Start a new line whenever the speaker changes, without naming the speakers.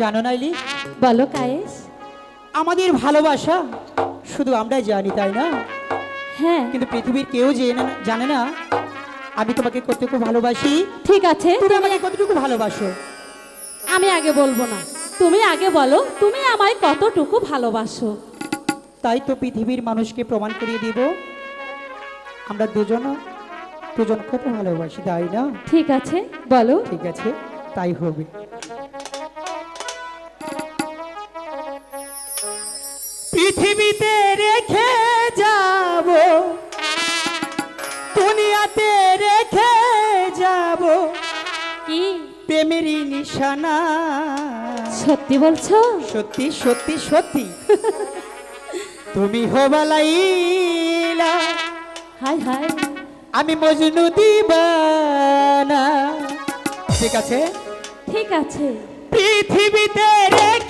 জানো নাইলি
বলো কায়েস।
আমাদের ভালোবাসা শুধু আমরাই জানি তাই না?
হ্যাঁ।
কিন্তু পৃথিবীর কেউ জেনে জানে না আমি তোমাকে কতটুকু ভালোবাসি?
ঠিক আছে।
তুমি আমাকে কতটুকু ভালোবাসো?
আমি আগে বলব না। তুমি আগে বলো তুমি আমায় কতটুকু ভালোবাসো?
তাই তো পৃথিবীর মানুষকে প্রমাণ করিয়ে দিব। আমরা দুজন দুজন কত ভালোবাসি তাই না?
ঠিক আছে বলো।
ঠিক আছে তাই হবে। পৃথিবীতে রেখে যাব। দুনিয়াতে রেখে যাব।
কি?
প্রেমেরই নিশানা।
সত্যি বলছো?
সত্যি সত্যি সত্যি। তুমি হবালাইলা।
High high.
আমি মজনু দিবানা। ঠিক আছে?
ঠিক আছে।
পৃথিবীতে রেখে